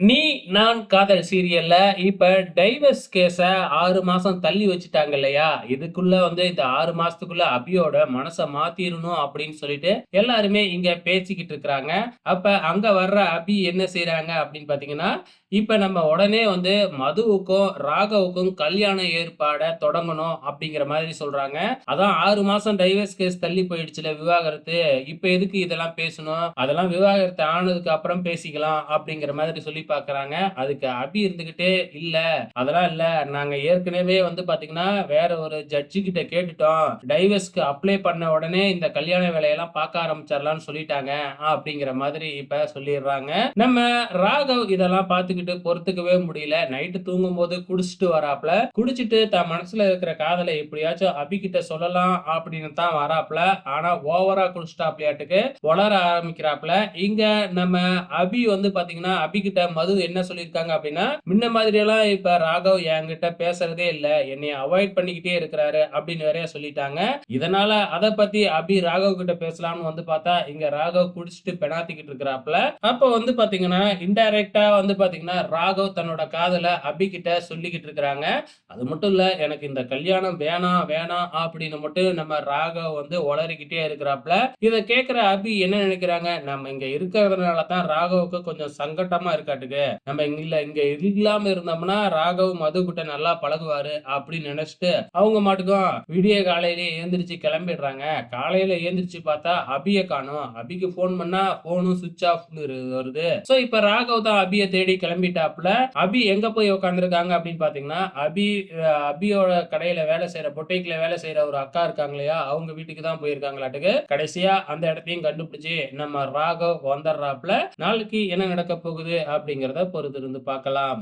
நீ நான் காதல் சீரியல்ல இப்ப டைவர்ஸ் கேஸ ஆறு மாசம் தள்ளி வச்சுட்டாங்க இல்லையா? இதுக்குள்ள வந்து இந்த ஆறு மாசத்துக்குள்ள அபியோட மனசை மாத்திரணும் அப்படின்னு சொல்லிட்டு எல்லாருமே இங்க பேசிக்கிட்டு இருக்கிறாங்க. அப்ப அங்க வர்ற அபி என்ன செய்யறாங்க அப்படின்னு பாத்தீங்கன்னா இப்ப நம்ம உடனே வந்து மதுவுக்கும் ராகவுக்கும் கல்யாண ஏற்பாட தொடங்கணும் அப்படிங்கிற மாதிரி சொல்றாங்க. அதான் ஆறு மாசம் டைவர்ஸ் கேஸ் தள்ளி போயிடுச்சுல விவாகரத்து. இப்ப எதுக்கு இதெல்லாம் பேசணும்? அதெல்லாம் விவாகரத்து ஆனதுக்கு அப்புறம் பேசிக்கலாம் அப்படிங்கிற மாதிரி சொல்லி பாக்குறாங்க. அதுக்கு அபி இருந்துகிட்டே இல்ல. அதெல்லாம் இல்ல. நாங்க ஏற்கனவே வந்து பாத்தீங்கன்னா வேற ஒரு ஜட்ஜு கிட்ட கேட்டுட்டோம். டைவர்ஸ்க்கு அப்ளை பண்ண உடனே இந்த கல்யாண வேலையெல்லாம் பார்க்க ஆரம்பிச்சிடலாம்னு சொல்லிட்டாங்க. அப்படிங்கிற மாதிரி இப்ப சொல்லிடுறாங்க. நம்ம ராகவ் இதெல்லாம் பார்த்துக்கிட்டு பொறுத்துக்கவே முடியல. நைட்டு தூங்கும் போது குடிச்சிட்டு வராப்ல. குடிச்சிட்டு தன் மனசுல இருக்கிற காதலை எப்படியாச்சும் அபி கிட்ட சொல்லலாம் அப்படின்னு தான் வராப்ல. ஆனா ஓவரா குடிச்சிட்டாப்லையாட்டுக்கு வளர ஆரம்பிக்கிறாப்ல. இங்க நம்ம அபி வந்து பாத்தீங்கன்னா அபி கிட்ட மது என்ன சொல்லியிருக்காங்க அப்படின்னா முன்ன மாதிரியெல்லாம் இப்ப ராகவ் என்கிட்ட பேசுறதே இல்ல. என்னைய அவாய்ட் பண்ணிக்கிட்டே இருக்கிறாரு அப்படின்னு வேற சொல்லிட்டாங்க. இதனால அதை பத்தி அபி ராகவ் கிட்ட பேசலாம்னு வந்து பார்த்தா இங்க ராகவ் குடிச்சிட்டு பெணாத்திக்கிட்டு இருக்கிறாப்ல அப்ப வந்து பாத்தீங்கன்னா இன்டைரக்டா வந்து பாத்தீங்கன்னா ராகவ் தன்னோட காதல அபி கிட்ட சொல்லிக்கிட்டு இருக்கிறாங்க. அது மட்டும் இல்ல எனக்கு இந்த கல்யாணம் வேணாம் வேணாம் அப்படின்னு மட்டும் நம்ம ராகவ் வந்து உளறிக்கிட்டே இருக்கிறாப்ல இத கேட்கிற அபி என்ன நினைக்கிறாங்க? நம்ம இங்க இருக்கிறதுனால தான் ராகவுக்கு கொஞ்சம் சங்கட்டமா இருக்காட்டுக்கு நம்ம இங்க இல்ல இங்க இல்லாம இருந்தோம்னா ராகவ் மது கிட்ட நல்லா பழகுவாரு அப்படின்னு நினைச்சிட்டு அவங்க மாட்டுக்கும் விடிய காலையிலேயே ஏந்திரிச்சு கிளம்பிடுறாங்க. காலையில ஏந்திரிச்சு பார்த்தா அபிய காணும். அபிக்கு போன் பண்ணா போனும் சுவிட்ச் ஆஃப் வருது. சோ இப்ப ராகவ் தான் அபிய தேடி கிளம்பிட்டாப்ல அபி எங்க போய் உட்காந்துருக்காங்க அப்படின்னு பாத்தீங்கன்னா அபி அஹ், அபியோட கடையில வேலை செய்யற பொட்டைக்குல வேலை செய்யற ஒரு அக்கா இருக்காங்க இல்லையா அவங்க வீட்டுக்கு தான் போயிருக்காங்களாட்டுக்கு. கடைசியா அந்த இடத்தையும் கண்டுபிடிச்சு நம்ம ராகவ் வந்துடுறாப்ல நாளைக்கு என்ன நடக்க போகுது அப்படிங்கிறத பொறுத்திருந்து பார்க்கலாம்.